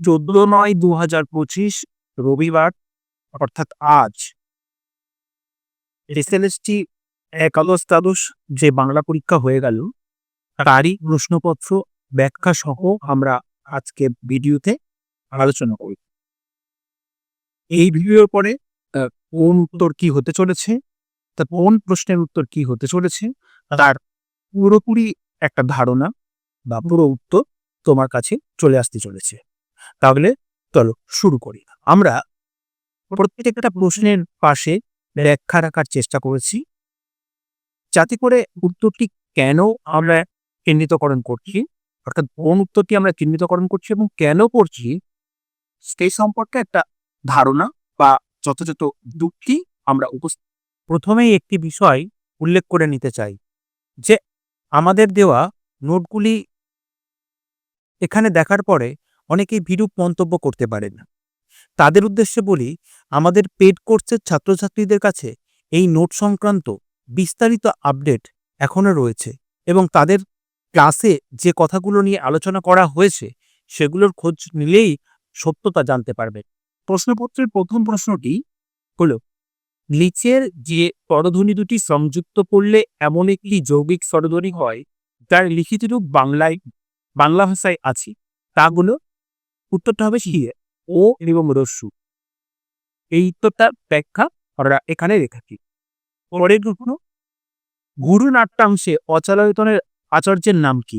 চোদ্দ নয় দু হাজার পঁচিশ রবিবার, অর্থাৎ আজ। এসএলএসটি একাদশ দ্বাদশ যে বাংলা পরীক্ষা হয়ে গেল, তারই প্রশ্নপত্র ব্যাখ্যা সহ আমরা আজকে ভিডিওতে আলোচনা করি এই ভিডিওর পরে কোন উত্তর কি হতে চলেছে, তা কোন প্রশ্নের উত্তর কি হতে চলেছে, তার পুরোপুরি একটা ধারণা বা পুরো উত্তর তোমার কাছে চলে আসতে চলেছে। তাহলে চলো শুরু করি। আমরা প্রত্যেকটা প্রশ্নের পাশে ব্যাখ্যা রাখার চেষ্টা করেছি। যাতে করে উত্তরটি কেন আমরা চিহ্নিতকরণ করছি, অর্থাৎ কোন উত্তরটি আমরা চিহ্নিতকরণ করছি এবং কেন করছি, সেই সম্পর্কে একটা ধারণা বা যথাযথ যুক্তি আমরা উপস্থিত প্রথমেই একটি বিষয় উল্লেখ করে নিতে চাই, যে আমাদের দেওয়া নোটগুলি এখানে দেখার পরে অনেকেই বিরূপ মন্তব্য করতে পারেন তাদের উদ্দেশ্যে বলি, আমাদের পেড কোর্সের ছাত্রছাত্রীদের কাছে এই নোট সংক্রান্ত বিস্তারিত আপডেট এখনও রয়েছে এবং তাদের ক্লাসে যে কথাগুলো নিয়ে আলোচনা করা হয়েছে, সেগুলোর খোঁজ নিলেই সত্যতা জানতে পারবে প্রশ্নপত্রের প্রথম প্রশ্নটি হলো নিচের যে স্বরধ্বনি দুটি সংযুক্ত করলে এমন একটি যৌগিক স্বরধ্বনি হয়, যার লিখিত রূপ বাংলায়, বাংলা ভাষায় আছে তাগুলো উত্তরটা হবে হিয়ে ও এবং রস্যু এই উত্তরটা ব্যাখ্যা আমরা এখানে রেখেছি পরের প্রশ্ন, গুরু নাট্যাংশে অচলায়তনের আচার্যের নাম কি?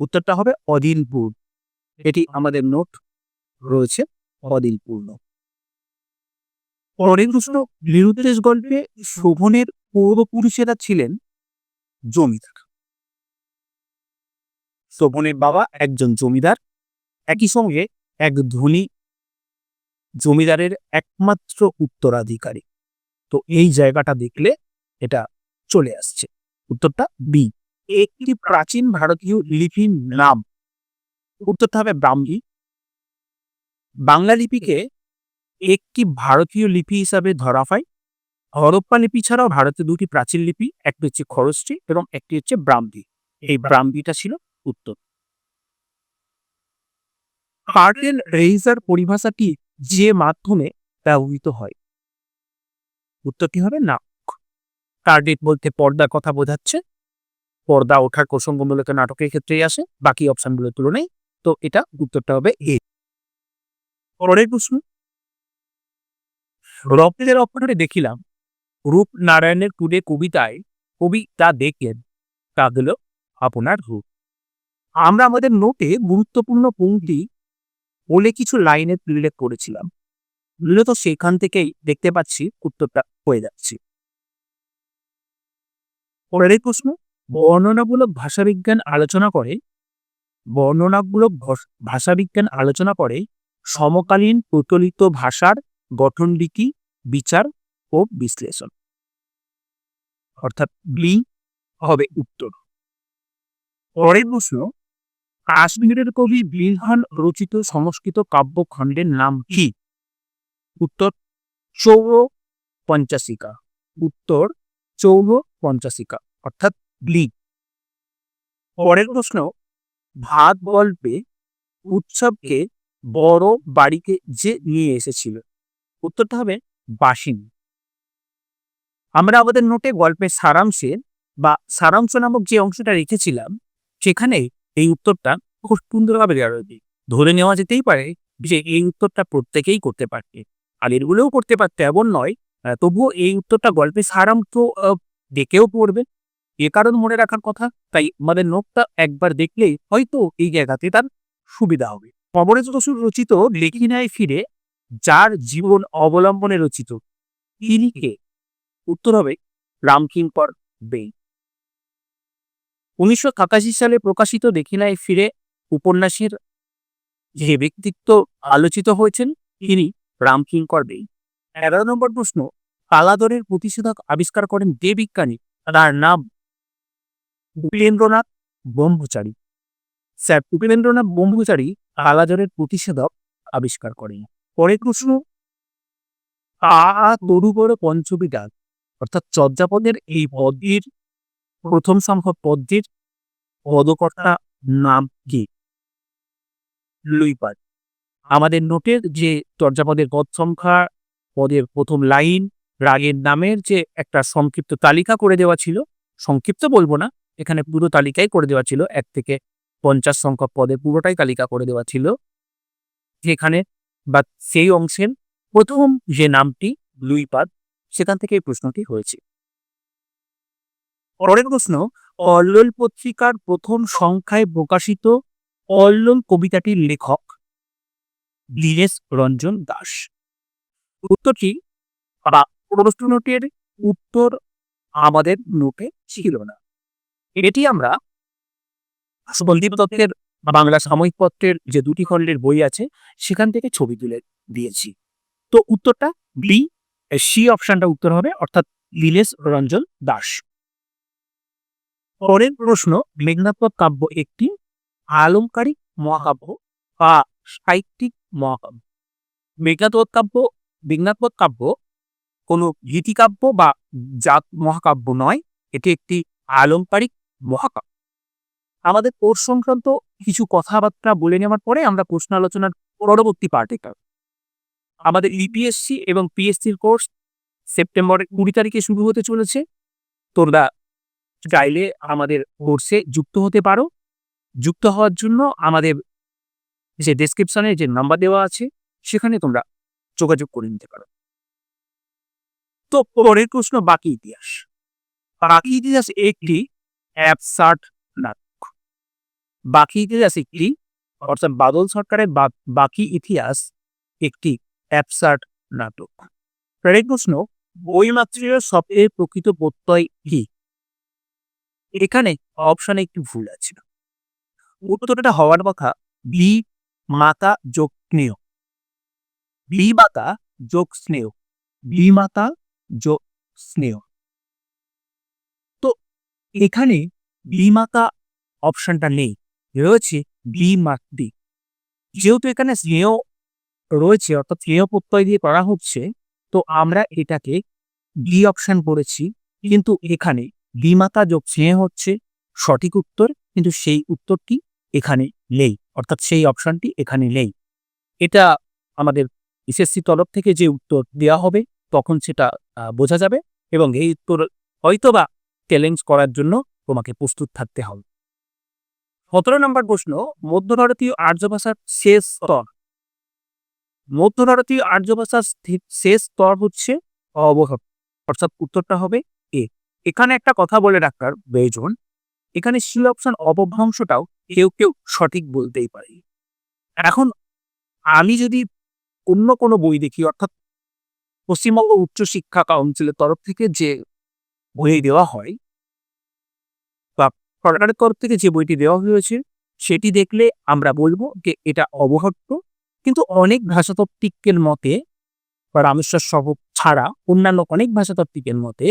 উত্তরটা হবে অদিলপুর এটি আমাদের নোট রয়েছে অদিলপূর্ণ পরের প্রশ্ন, নিরুদ্দেশ গল্পে শোভনের পূর্বপুরুষেরা ছিলেন জমিদার। শোভনের বাবা একজন জমিদার একই সঙ্গে এক ধনী জমিদারের একমাত্র উত্তরাধিকারী। তো এই জায়গাটা দেখলে এটা চলে আসছে। উত্তরটা বি। একটি প্রাচীন ভারতীয় লিপির নাম। উত্তরটা হবে ব্রাহ্মী। বাংলা লিপিকে একটি ভারতীয় লিপি হিসাবে ধরা হয়। হরপ্পা লিপি ছাড়াও ভারতে দুটি প্রাচীন লিপি, একটি হচ্ছে খরচটি এবং একটি হচ্ছে ব্রাহ্মী। এই ব্রাহ্মীটা ছিল উত্তর। কার্টেন রেইজার পরিভাষাটি যে মাধ্যমে ব্যবহৃত হয়। উত্তরটি হবে? নাক টার্গেট বলতে পর্দার কথা বোঝাচ্ছে। পর্দা ওঠার প্রসঙ্গমূলক নাটকের ক্ষেত্রেই আসে, বাকি অপশনগুলোর তুলনায়। তো এটা উত্তরটা হবে এ। পরের প্রশ্ন। রপ্তের অক্ষরে দেখিলাম রূপ নারায়ণের টুডে কবিতায় কবি তা দেখেন, তা হল আপনার রূপ। আমরা আমাদের নোটে গুরুত্বপূর্ণ পংক্তি বলে কিছু লাইনের উল্লেখ করেছিলাম। মূলত সেখান থেকেই দেখতে পাচ্ছি উত্তরটা হয়ে যাচ্ছে। পরের প্রশ্ন, বর্ণনামূলক ভাষাবিজ্ঞান আলোচনা করে, বর্ণনামূলক ভাষাবিজ্ঞান আলোচনা করে সমকালীন প্রচলিত ভাষার গঠনবিকি বিচার ও বিশ্লেষণ। অর্থাৎ বি হবে উত্তর। পরের প্রশ্ন কাশ্মীরের কবি বিলহান রচিত সংস্কৃত কাব্যখণ্ডের নাম কি? উত্তর চৌর পঞ্চাশিকা উত্তর চৌর পঞ্চাশিকা অর্থাৎ ব্লি। পরের প্রশ্ন ভাত গল্পে উৎসবকে বড় বাড়িতে যে নিয়ে এসেছিল? উত্তরটা হবে বাসিন আমরা আমাদের নোটে গল্পের সারাংশে বা সারাংশ নামক যে অংশটা রেখেছিলাম, সেখানে এই উত্তরটা খুব সুন্দরভাবে দেওয়া রয়েছে। ধরে নেওয়া যেতেই পারে যে এই উত্তরটা প্রত্যেকেই করতে পারতে আর এগুলোও করতে পারতে এমন নয় তবুও এই উত্তরটা সারাংশ আহ, দেখেও পড়বে। এ কারণ মনে রাখার কথা তাই আমাদের নোটটা একবার দেখলেই হয়তো এই জায়গাতে তার সুবিধা হবে। কবরেজ বসুর রচিত লেখিনায় ফিরে যার জীবন অবলম্বনে রচিত তিনি উত্তর হবে রামকিঙ্কর বে উনিশশো একাশি সালে প্রকাশিত দেখিনায় ফিরে উপন্যাসের যে ব্যক্তিত্ব আলোচিত হয়েছেন, তিনি রামকিঙ্কর বে এগারো নম্বর প্রশ্ন, কালাদরের প্রতিষেধক আবিষ্কার করেন যে বিজ্ঞানী, তার নাম উপেন্দ্রনাথ ব্রহ্মচারী। স্যার, উপেন্দ্রনাথ ব্রহ্মচারী কালাজ্বরের প্রতিষেধক আবিষ্কার করেন। পরের প্রশ্ন আ তরুবড় পঞ্চবিদান অর্থাৎ চর্যাপদের এই পদটির প্রথম সংখ্যক পদটির পদকর্তা নাম কি? লুইপাদ আমাদের নোটের যে চর্যাপদের পদ সংখ্যা, পদের প্রথম লাইন, রাগের নামের যে একটা সংক্ষিপ্ত তালিকা করে দেওয়া ছিল, সংক্ষিপ্ত বলব না, এখানে পুরো তালিকাই করে দেওয়া ছিল, এক থেকে পঞ্চাশ সংখ্যক পদের পুরোটাই তালিকা করে দেওয়া ছিল। যেখানে বা সেই অংশের প্রথম যে নামটি লুইপাদ সেখান থেকে এই প্রশ্নটি হয়েছে। পরের প্রশ্ন, অল্লোল পত্রিকার প্রথম সংখ্যায় প্রকাশিত অল্লোল কবিতাটির লেখক দীনেশ রঞ্জন দাস। উত্তরটি বা প্রশ্ন নোটের উত্তর আমাদের নোটে ছিল না। এটি আমরা সন্দীপ দত্তের বাংলা সাময়িক পত্রের যে দুটি খণ্ডের বই আছে, সেখান থেকে ছবি তুলে দিয়েছি। তো উত্তরটা বি সি অপশনটা উত্তর হবে, অর্থাৎ লীলেশ রঞ্জন দাস। পরের প্রশ্ন মেঘনাথপদ কাব্য একটি আলংকারিক মহাকাব্য বা সাহিত্যিক মহাকাব্য। মেঘনাথপদ কাব্য মেঘনাথপদ কাব্য কোনো গীতিকাব্য বা জাত মহাকাব্য নয়, এটি একটি আলংকারিক মহাকাব্য। আমাদের কোর্স সংক্রান্ত কিছু কথাবার্তা বলে নেওয়ার পরে আমরা প্রশ্ন আলোচনার পরবর্তী পার্টে আমাদের ইপিএসসি এবং পিএসসির কোর্স সেপ্টেম্বরের কুড়ি তারিখে শুরু হতে চলেছে। তোমরা চাইলে আমাদের কোর্সে যুক্ত হতে পারো। যুক্ত হওয়ার জন্য আমাদের যে ডেসক্রিপশনে যে নাম্বার দেওয়া আছে, সেখানে তোমরা যোগাযোগ করে নিতে পারো। তো পরের প্রশ্ন, বাকি ইতিহাস। বাকি ইতিহাস একটি অ্যাপসার্ট নাটক। বাকি ইতিহাস একটি, অর্থাৎ বাদল সরকারের বাকি ইতিহাস একটি অ্যাপসার্ট নাটক। পরের প্রশ্ন বইমাতৃর সবচেয়ে প্রকৃত প্রত্যয় কি? এখানে অপশনে একটু ভুল আছে। উত্তরটা হওয়ার কথা, বি মাতা যোগ স্নেহ। বি মাতা যোগ স্নেহ। বি মাতা যোগ স্নেহ। তো এখানে বি মাতা অপশনটা নেই, রয়েছে বি মাতৃ। যেহেতু এখানে স্নেহ রয়েছে, অর্থাৎ স্নেহ প্রত্যয় দিয়ে করা হচ্ছে, তো আমরা এটাকে বি অপশন পড়েছি কিন্তু এখানে বিমাতা যোগ স্নেহ হচ্ছে সঠিক উত্তর, কিন্তু সেই উত্তরটি এখানে নেই, অর্থাৎ সেই অপশনটি এখানে নেই। এটা আমাদের এসএসসি তরফ থেকে যে উত্তর দেওয়া হবে, তখন সেটা বোঝা যাবে এবং এই উত্তর হয়তোবা চ্যালেঞ্জ করার জন্য তোমাকে প্রস্তুত থাকতে হবে। সতেরো নম্বর প্রশ্ন মধ্য ভারতীয় আর্য ভাষার শেষ স্তর। মধ্য ভারতীয় আর্য ভাষার শেষ স্তর হচ্ছে অবহত অর্থাৎ উত্তরটা হবে এখানে একটা কথা বলে ডাক্তার বেজন, এখানে সি অপশন অপভ্রংশটাও কেউ কেউ সঠিক বলতেই পারে। এখন আমি যদি অন্য কোনো বই দেখি, অর্থাৎ পশ্চিমবঙ্গ উচ্চ শিক্ষা কাউন্সিলের তরফ থেকে যে বই দেওয়া হয়, বা সরকারের তরফ থেকে যে বইটি দেওয়া হয়েছে, সেটি দেখলে আমরা বলব যে এটা অবহট্ট। কিন্তু অনেক ভাষাতত্ত্বিকের মতে বা রামেশ্বর সহ ছাড়া অন্যান্য অনেক ভাষাতত্ত্বিকের মতে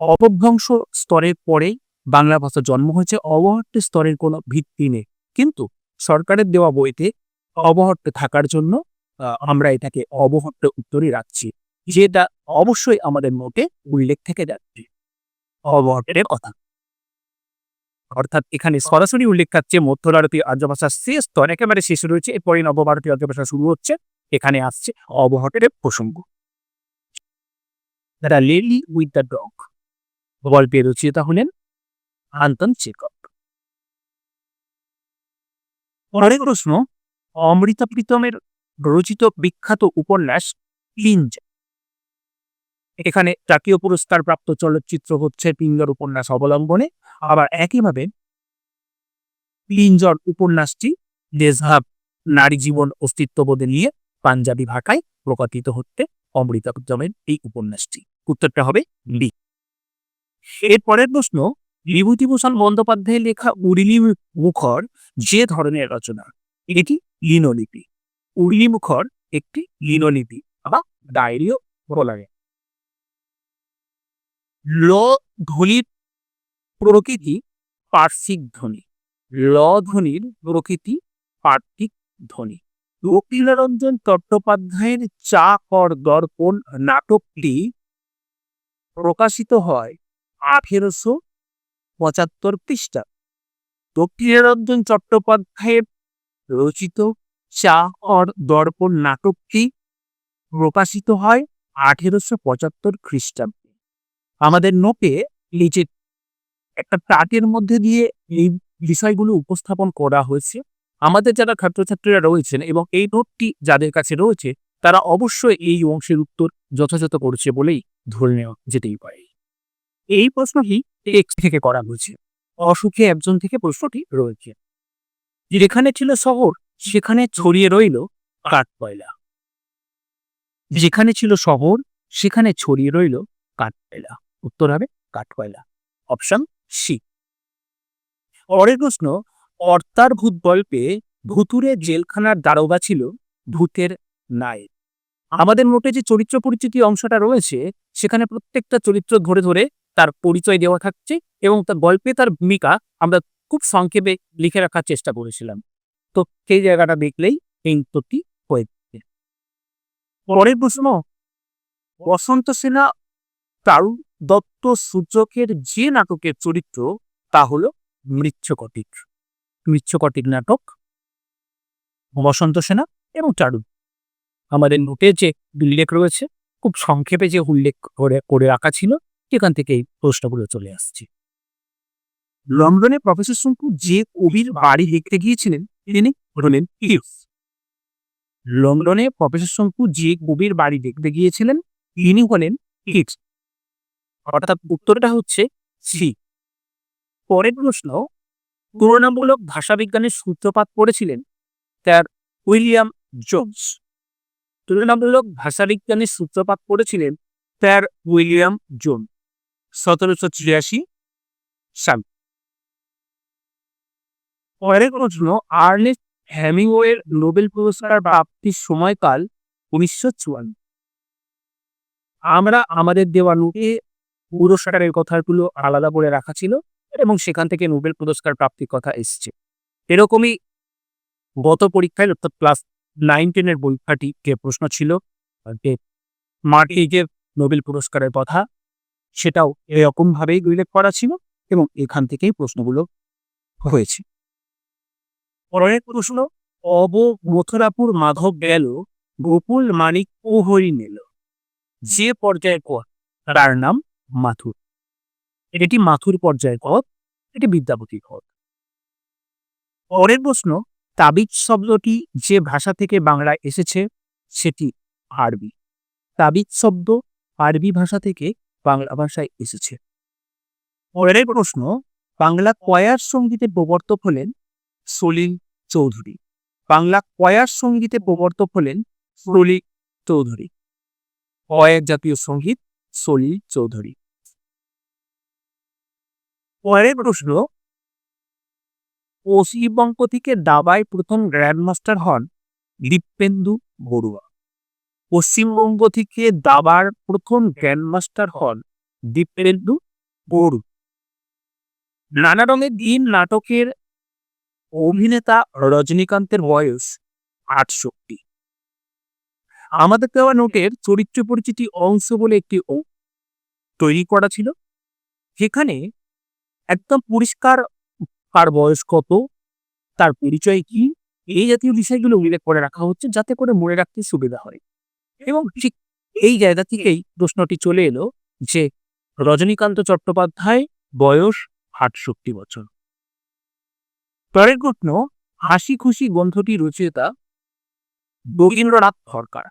অপভ্রংশ স্তরের পরেই বাংলা ভাষা জন্ম হয়েছে। অবহট্ট স্তরের কোনো ভিত্তি নেই। কিন্তু সরকারের দেওয়া বইতে অবহট্ট থাকার জন্য আমরা এটাকে অবহট্ট উত্তরই রাখছি। যেটা অবশ্যই আমাদের নোটে উল্লেখ থেকে যাচ্ছে। অবহট্টের কথা। অর্থাৎ এখানে সরাসরি উল্লেখ থাকছে মধ্য ভারতীয় আর্য ভাষার শেষ স্তর একেবারে শেষে রয়েছে। এরপরে নবভারতীয় আর্য ভাষা শুরু হচ্ছে। এখানে আসছে অবহটের প্রসঙ্গ। The lady with the dog. গল্পের রচয়িতা হলেন আন্তন চেকপ পরের প্রশ্ন অমৃতা প্রীতমের রচিত বিখ্যাত উপন্যাস ক্লিঞ্জ এখানে জাতীয় পুরস্কার প্রাপ্ত চলচ্চিত্র হচ্ছে পিঞ্জর উপন্যাস অবলম্বনে, আবার একইভাবে পিঞ্জর উপন্যাসটি দেশভাব নারী জীবন অস্তিত্ববোধে নিয়ে পাঞ্জাবি ভাষায় প্রকাশিত হচ্ছে অমৃতা প্রীতমের এই উপন্যাসটি। উত্তরটা হবে বি। এর পরের প্রশ্ন বিভূতিভূষণ বন্দ্যোপাধ্যায়ের লেখা উর্লি মুখর যে ধরনের রচনা? এটি লিনোলিপি। উর্লি মুখর একটি লিনোলিপি। বা ডায়েরিও বলা যায় ল ধ্বনির প্রকৃতি পার্শ্বিক ধ্বনি। ল ধ্বনির প্রকৃতি পার্শ্বিক ধ্বনি। রঞ্জন চট্টোপাধ্যায়ের চা কর দর্পণ নাটকটি প্রকাশিত হয় আঠেরোশো পঁচাত্তর পৃষ্ঠা। দক্ষিণারঞ্জন চট্টোপাধ্যায়ের রচিত চা অর দর্পণ নাটকটি প্রকাশিত হয় আঠেরোশো পঁচাত্তর খ্রিস্টাব্দে। আমাদের নোটে যে একটা টাটের মধ্যে দিয়ে এই বিষয়গুলো উপস্থাপন করা হয়েছে। আমাদের যারা ছাত্রছাত্রীরা রয়েছেন এবং এই নোটটি যাদের কাছে রয়েছে, তারা অবশ্যই এই অংশের উত্তর যথাযথ করছে বলেই ধরে নেওয়া যেতেই পারে। এই প্রশ্নটি টেক্সট থেকে করা হয়েছে। অসুখে একজন থেকে প্রশ্নটি রয়েছে। যেখানে ছিল শহর, সেখানে ছড়িয়ে রইল কাঠ কাঠকয়লা। যেখানে ছিল শহর, সেখানে ছড়িয়ে রইল কাঠ কাঠকয়লা। উত্তর হবে কাঠ কাঠকয়লা। Option C. পরের প্রশ্ন কর্তার ভূত গল্পে ভুতুরে জেলখানার দারোগা ছিল ভূতের নায়েক আমাদের নোটে যে চরিত্র পরিচিতি অংশটা রয়েছে, সেখানে প্রত্যেকটা চরিত্র ধরে ধরে তার পরিচয় দেওয়া থাকছে এবং তার গল্পে তার ভূমিকা আমরা খুব সংক্ষেপে লিখে রাখার চেষ্টা করেছিলাম। তো সেই জায়গাটা দেখলেই এই উত্তরটি হয়ে যাবে পরের প্রশ্ন, বসন্ত সেনা তারু দত্ত সূর্যকের যে নাটকের চরিত্র, তা হলো মৃচ্ছকটিক মৃচ্ছকটিক নাটক, বসন্ত সেনা এবং চারু আমাদের নোটে যে উল্লেখ রয়েছে, খুব সংক্ষেপে যে উল্লেখ করে করে রাখা ছিল সেখান থেকে এই প্রশ্নগুলো চলে আসছে। লন্ডনে প্রফেসর শঙ্কু যে কবির বাড়ি দেখতে গিয়েছিলেন, তিনি হলেন হিউস লন্ডনে প্রফেসর শঙ্কু যে কবির বাড়ি দেখতে গিয়েছিলেন, তিনি হলেন হিক্স অর্থাৎ উত্তরটা হচ্ছে সি। পরের প্রশ্ন, তুলনামূলক ভাষাবিজ্ঞানের সূত্রপাত করেছিলেন তার উইলিয়াম জোন্স। তুলনামূলক ভাষাবিজ্ঞানের সূত্রপাত করেছিলেন তার উইলিয়াম জোন সতেরোশো ছিয়াশি সাল। পরের প্রশ্ন, আর্নেস্ট হ্যামিংওয়ের নোবেল পুরস্কার প্রাপ্তির সময়কাল উনিশশো চুয়ান্ন। আমরা আমাদের দেওয়া নোটে পুরস্কারের কথাগুলো আলাদা করে রাখা ছিল এবং সেখান থেকে নোবেল পুরস্কার প্রাপ্তির কথা এসছে। এরকমই গত পরীক্ষায়, অর্থাৎ ক্লাস নাইন টেনের পরীক্ষাটি যে প্রশ্ন ছিল, যে মার্টিজের নোবেল পুরস্কারের কথা সেটাও এরকমভাবেই উল্লেখ করা ছিল এবং এখান থেকেই প্রশ্নগুলো হয়েছে। পরের প্রশ্ন অব মথুরাপুর মাধব গেল, গোকুল মানিক প্রহরী নিল। যে পর্যায়ের পর তার নাম মাথুর। এটি মাথুর পর্যায়ের পদ এটি বিদ্যাপতির পদ পরের প্রশ্ন, তাবিজ শব্দটি যে ভাষা থেকে বাংলায় এসেছে, সেটি আরবি। তাবিজ শব্দ আরবি ভাষা থেকে বাংলা ভাষায় এসেছে। পরের প্রশ্ন, বাংলা কয়ার সঙ্গীতে প্রবর্তক হলেন সলিল চৌধুরী। বাংলা কয়ার সঙ্গীতে প্রবর্তক হলেন সলিল চৌধুরী। কয়েক জাতীয় সংগীত? সলিল চৌধুরী। পরের প্রশ্ন, পশ্চিমবঙ্গ থেকে দাবায় প্রথম গ্র্যান্ডমাস্টার হন দীপেন্দু বড়ুয়া। পশ্চিমবঙ্গ থেকে দাবার প্রথম গ্র্যান্ডমাস্টার হন দীপেন্দু বড়ু নানা রঙের দিন নাটকের অভিনেতা রজনীকান্তের বয়স আটষট্টি। আমাদের দেওয়া নোটের চরিত্র পরিচিতি অংশ বলে একটি ও তৈরি করা ছিল, যেখানে একদম পরিষ্কার কার বয়স কত, তার পরিচয় কি, এই জাতীয় বিষয়গুলো উল্লেখ করে রাখা হচ্ছে যাতে করে মনে রাখতে সুবিধা হয়। এবং ঠিক এই জায়গা থেকেই প্রশ্নটি চলে এলো যে রজনীকান্ত চট্টোপাধ্যায় বয়স আটষট্টি বছর। পরের প্রশ্ন, হাসি খুশি গ্রন্থটি রচয়িতা যোগীন্দ্রনাথ সরকার।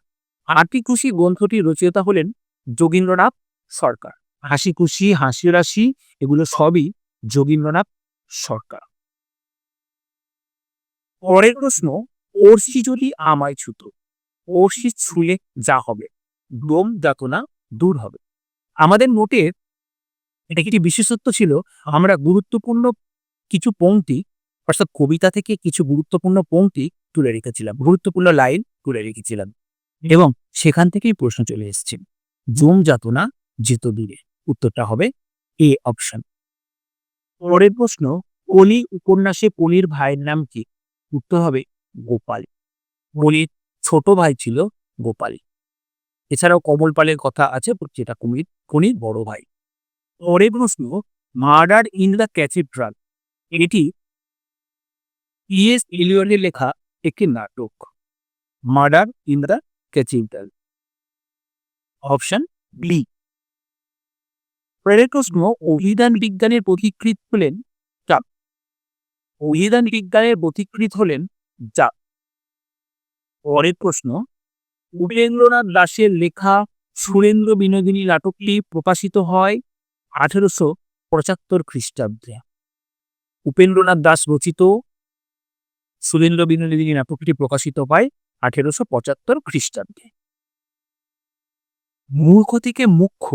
হাসি খুশি গ্রন্থটি রচয়িতা হলেন যোগীন্দ্রনাথ সরকার। হাসি খুশি, হাসি রাশি এগুলো সবই যোগীন্দ্রনাথ সরকার। পরের প্রশ্ন ওরসি যদি আমায় ছুতো ওরসি ছুঁয়ে যা হবে, দম যাতনা দূর হবে। আমাদের নোটের এটা একটি বিশেষত্ব ছিল, আমরা গুরুত্বপূর্ণ কিছু পংক্তি, অর্থাৎ কবিতা থেকে কিছু গুরুত্বপূর্ণ পংক্তি তুলে রেখেছিলাম, গুরুত্বপূর্ণ লাইন তুলে রেখেছিলাম। এবং সেখান থেকেই প্রশ্ন চলে এসছে জম যাতনা যেত দূরে? উত্তরটা হবে এ অপশন। পরের প্রশ্ন কলি উপন্যাসে পলির ভাইয়ের নাম কি? উত্তর হবে গোপাল। পলির ছোট ভাই ছিল গোপাল এছাড়াও কমল পালের কথা আছে, যেটা কুমির, কনির বড় ভাই। পরের প্রশ্ন মার্ডার ইন দ্য ক্যাথিড্রাল এটি ইএস ইলিয়নের লেখা একটি নাটক। Murder in the cathedral option B পরের প্রশ্ন, অভিধান বিজ্ঞানের পথিকৃৎ হলেন চাপ অভিধান বিজ্ঞানের পথিকৃৎ হলেন চাপ পরের প্রশ্ন, উপেন্দ্রনাথ দাসের লেখা সুরেন্দ্র বিনোদিনী নাটকটি প্রকাশিত হয় আঠেরোশো পঁচাত্তর খ্রিস্টাব্দে। উপেন্দ্রনাথ দাস রচিত সুরেন্দ্র বিনোদিনী নাটকটি প্রকাশিত হয় আঠেরোশো পঁচাত্তর খ্রিস্টাব্দে। মূর্খ থেকে মুখ্য,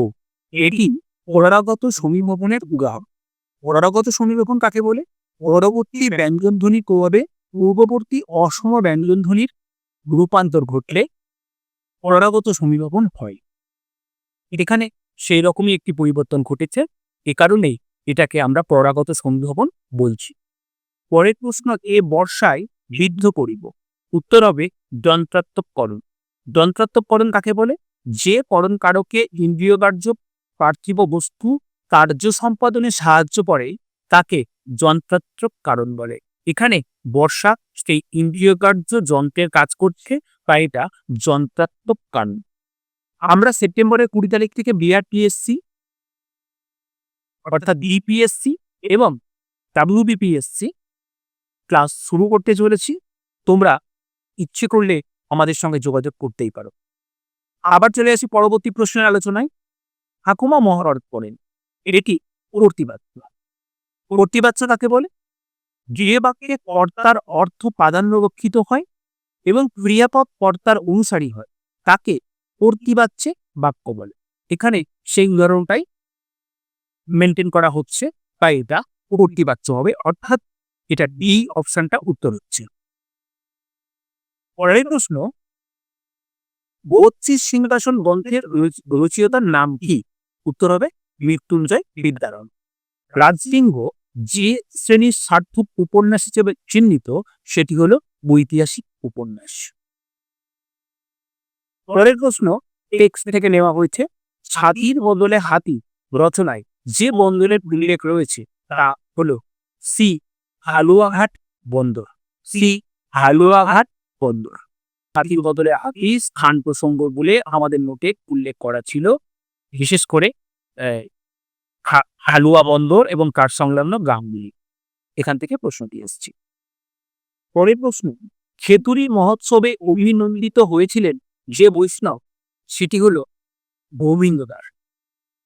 এটি পরাগত সমীভবনের উদাহরণ। পরাগত সমীভবন কাকে বলে? পরবর্তী ব্যঞ্জনধ্বনির প্রভাবে পূর্ববর্তী অসম ব্যঞ্জনধ্বনির রূপান্তর ঘটলে পরাগত সমীভবন হয়। এখানে সেই রকমই একটি পরিবর্তন ঘটেছে, এ কারণেই এটাকে আমরা পরাগত সমীভবন বলছি। পরের প্রশ্ন, এ বর্ষায় বিদ্ধ করিব। উত্তর হবে যন্ত্রাত্মকরণ যন্ত্রাত্মকরণ কাকে বলে? যে করণ কারকে ইন্দ্রিয়কার্য পার্থিব বস্তু, কার্য সম্পাদনে সাহায্য করে, তাকে যন্ত্রাত্মক কারণ বলে। এখানে বর্ষা সেই ইন্দ্রিয় কার্য যন্ত্রের কাজ করছে বা এটা যন্ত্রাত্মক কারণ আমরা সেপ্টেম্বরের কুড়ি তারিখ থেকে বিআরপিএসসি অর্থাৎ ডিপিএসসি এবং ডাব্লিউবিপিএসসি ক্লাস শুরু করতে চলেছি। তোমরা ইচ্ছে করলে আমাদের সঙ্গে যোগাযোগ করতেই পারো। আবার চলে আসি পরবর্তী প্রশ্নের আলোচনায়। ঠাকুমা মহারত করেন। এটি প্রতিবাচ্য প্রতিবাচ্য কাকে বলে? যে বাক্যে কর্তার অর্থ প্রাধান্য রক্ষিত হয় এবং ক্রিয়াপদ কর্তার অনুসারী হয়, তাকে প্রতিবাচ্যে বাক্য বলে। এখানে সেই উদাহরণটাই মেনটেন করা হচ্ছে বা এটা প্রতিবাচ্য হবে, অর্থাৎ এটা ডি অপশনটা উত্তর হচ্ছে। পরের প্রশ্ন, বত্রিশ সিংহাসন গ্রন্থের রচ- রচয়িতার নাম কি? উত্তর হবে মৃত্যুঞ্জয় বিদ্যারণ। রাজসিংহ যে শ্রেণির সার্থক উপন্যাস হিসেবে চিহ্নিত, সেটি হলো ঐতিহাসিক উপন্যাস। পরের প্রশ্ন থেকে নেওয়া হয়েছে, ছাতির বদলে হাতি রচনায় যে বন্দরের উল্লেখ রয়েছে, তা হলো সি, হালুয়াঘাট বন্দর। সি, হালুয়াঘাট বন্দর। হাতির বদলে হাতি স্থান প্রসঙ্গ বলে আমাদের নোটে উল্লেখ করা ছিল, বিশেষ করে হালুয়া বন্দর এবং কাঠ সংলগ্ন গ্রামগুলি। এখান থেকে প্রশ্নটি এসেছে। পরের প্রশ্ন, খেতুরি মহোৎসবে অভিনন্দিত হয়েছিলেন যে বৈষ্ণব, সেটি হল গোবিন্দ দাস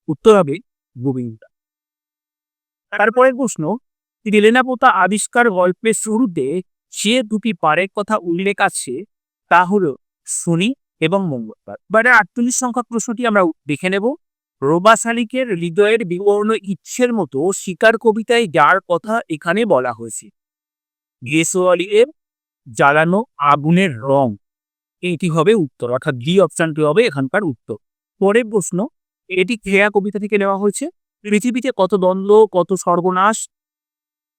উত্তর হবে গোবিন্দ দাস। তারপরের প্রশ্ন রেলেনাপোতা আবিষ্কার গল্পের শুরুতে যে দুটি পারের কথা উল্লেখ আছে, তা হল শনি এবং মঙ্গলবার। এবারে আটচল্লিশ সংখ্যক প্রশ্নটি আমরা দেখে নেব। রোবা শালিকের হৃদয়ের বিবর্ণ ইচ্ছের মতো শিকার কবিতায় যার কথা এখানে বলা হয়েছে। গেসোয়ালির জ্বালানো আগুনের রং। এটি হবে উত্তর, অর্থাৎ ডি অপশনটি হবে এখানকার উত্তর। পরের প্রশ্ন, এটি খেয়া কবিতা থেকে নেওয়া হয়েছে। পৃথিবীতে কত দ্বন্দ্ব, কত সর্বনাশ,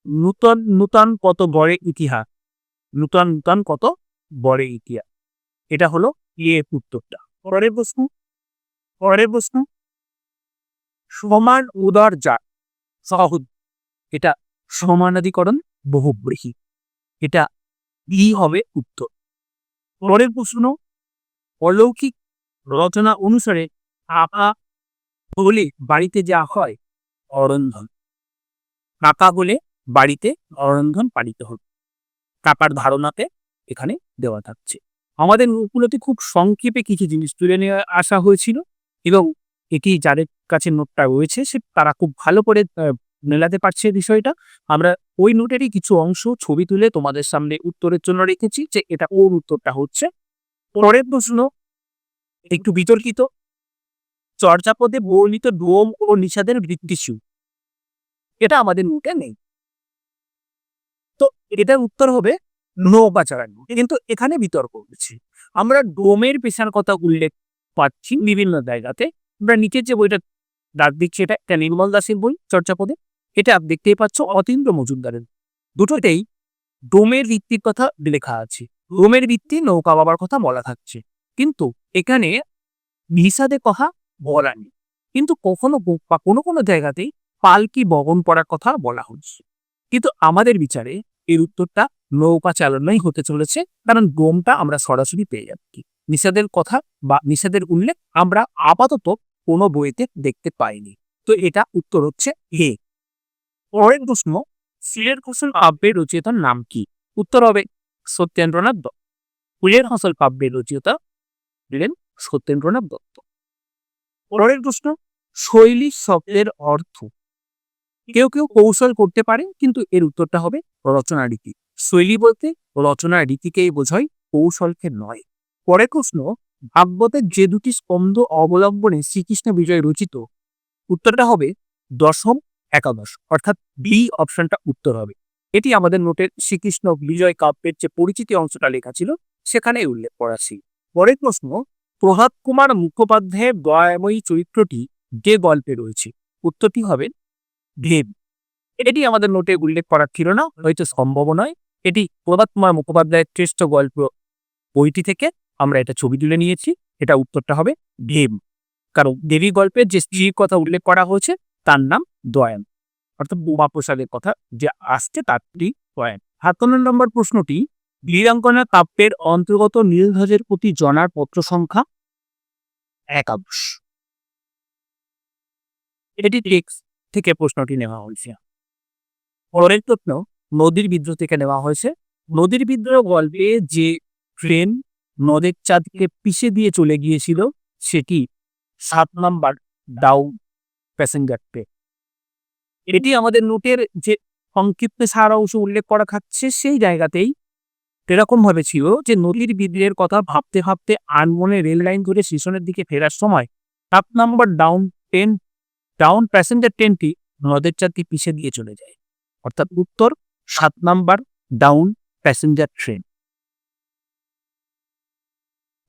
নূতন নূতন কত বড়ে ইতিহাস, নূতন নূতন কত বড়ে ইতিহাস। এটা হলো এ উত্তরটা। পরের প্রশ্ন পরের প্রশ্ন সমান উদার যা সহজ এটা সমানাধিকরণ বহুব্রীহী। এটা ই হবে উত্তর। পরের প্রশ্ন, অলৌকিক রচনা অনুসারে কাকা হলে বাড়িতে যা হয়, অরন্ধন। কাকা বলে বাড়িতে অরন্ধন পালিত হবে। কাকার ধারণাতে এখানে দেওয়া থাকছে। আমাদের নোটগুলোতে খুব সংক্ষেপে কিছু জিনিস তুলে নিয়ে আসা হয়েছিল এবং এটি যাদের কাছে নোটটা রয়েছে, সে তারা খুব ভালো করে মেলাতে পারছে বিষয়টা। আমরা ওই নোটেরই কিছু অংশ, ছবি তুলে তোমাদের সামনে উত্তরের জন্য রেখেছি যে এটা ওর উত্তরটা হচ্ছে। পরের প্রশ্ন, একটু বিতর্কিত। চর্যাপদে বর্ণিত ডোম ও নিষাদের বৃত্তিশু এটা আমাদের নোটে নেই। তো এটার উত্তর হবে নৌকাচারণ কিন্তু এখানে বিতর্ক হচ্ছে। আমরা ডোমের পেশার কথা উল্লেখ পাচ্ছি বিভিন্ন জায়গাতে। আমরা নিচের যে বইটা ডাক দিচ্ছি এটা একটা নির্মল দাসের বই, চর্চাপদে। এটা দেখতেই পাচ্ছ অতীন্দ্র মজুমদারের। দুটোতেই ডোমের ভিত্তির কথা লেখা আছে। ডোমের ভিত্তি নৌকা বাবার কথা বলা থাকছে। কিন্তু এখানে নিষাদে কথা বলা নেই। কিন্তু কখনো বা কোনো কোনো জায়গাতেই পালকি বগন পড়ার কথা বলা হচ্ছে। কিন্তু আমাদের বিচারে এর উত্তরটা নৌকা চালনাই হতে চলেছে, কারণ ডোমটা আমরা সরাসরি পেয়ে যাচ্ছি। নিষেধের কথা বা নিষেধের উল্লেখ আমরা আপাতত কোনো বইতে দেখতে পাইনি। তো এটা উত্তর হচ্ছে এ। পরের প্রশ্ন সিলের ফসল কাব্যের রচয়িতার নাম কি? উত্তর হবে সত্যেন্দ্রনাথ দত্ত। ফুলের ফসল কাব্যের রচয়িতা হলেন সত্যেন্দ্রনাথ দত্ত। পরের প্রশ্ন, শৈলী শব্দের অর্থ কেউ কেউ কৌশল করতে পারে, কিন্তু এর উত্তরটা হবে রচনা রীতি শৈলী বলতে রচনা রীতিকেই বোঝায় কৌশলকে নয়। পরের প্রশ্ন ভাগবতের যে দুটি স্কন্ধ অবলম্বনে শ্রীকৃষ্ণ বিজয় রচিত, উত্তরটা হবে দশম একাদশ, অর্থাৎ বি অপশনটা উত্তর হবে। এটি আমাদের নোটের শ্রীকৃষ্ণ বিজয় কাব্যের যে পরিচিতি অংশটা লেখা ছিল সেখানে উল্লেখ করা ছিল পরের প্রশ্ন প্রভাত কুমার মুখোপাধ্যায়ের দয়াময়ী চরিত্রটি যে গল্পে রয়েছে, উত্তরটি হবে দেব এটি আমাদের নোটে উল্লেখ করা ছিল না, হয়তো সম্ভব নয়। এটি প্রভাত কুমার মুখোপাধ্যায়ের শ্রেষ্ঠ গল্প বইটি থেকে আমরা এটা ছবি তুলে নিয়েছি, এটা উত্তরটা হবে দেব কারণ দেবী গল্পের যে স্ত্রীর কথা উল্লেখ করা হয়েছে, তার নাম দয়ান। অর্থাৎ বোমা প্রসাদের কথা যে আসছে, তারটি দয়ান। সাতান্ন নম্বর প্রশ্নটি, বীরাঙ্গনা কাব্যের অন্তর্গত নীলধ্বজের প্রতি জনার পত্র সংখ্যা একাদশ। এটি টেক্সট থেকে প্রশ্নটি নেওয়া হয়েছে। পরের প্রশ্ন, নদীর বিদ্রোহ থেকে নেওয়া হয়েছে। নদীর বিদ্রোহ গল্পে যে ট্রেন নদের চাঁদকে পিষে দিয়ে চলে গিয়েছিল সেটি সাত নাম্বার ডাউন প্যাসেঞ্জার ট্রেন। এটি আমাদের নোটের যে সংক্ষিপ্ত সার অংশ উল্লেখ করা থাকছে, সেই জায়গাতেই এরকম ভাবে ছিল যে নদীর বিদ্রোহের কথা ভাবতে ভাবতে আনমনে রেল লাইন ধরে স্টেশনের দিকে ফেরার সময় সাত number down train, down passenger ট্রেনটি নদের চাঁদকে পিষে দিয়ে চলে যায়। অর্থাৎ উত্তর সাত নাম্বার ডাউন প্যাসেঞ্জার ট্রেন।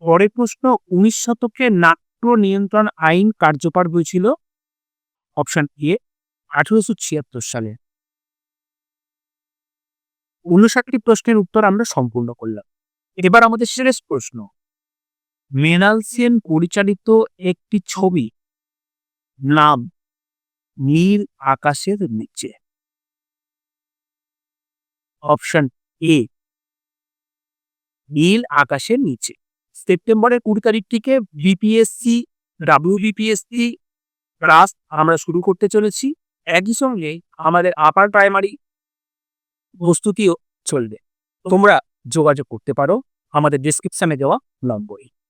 পরের প্রশ্ন, উনিশ শতকে নাট্য নিয়ন্ত্রণ আইন কার্যকর হয়েছিল? অপশন এ, আঠারোশো ছিয়াত্তর সালে। উনষাটটি প্রশ্নের উত্তর আমরা সম্পূর্ণ করলাম। এবার আমাদের শেষ প্রশ্ন। মৃণাল সেন পরিচালিত একটি ছবি, নাম, নীল আকাশের নিচে। অপশন এ, নীল আকাশের নিচে। সেপ্টেম্বরের কুড়ি তারিখ থেকে বিপিএসসি ডাব্লিউ বিপিএসসি ক্লাস আমরা শুরু করতে চলেছি। একই সঙ্গে আমাদের আপার প্রাইমারি প্রস্তুতিও চলবে। তোমরা যোগাযোগ করতে পারো। আমাদের ডিসক্রিপশানে দেওয়া নম্বরে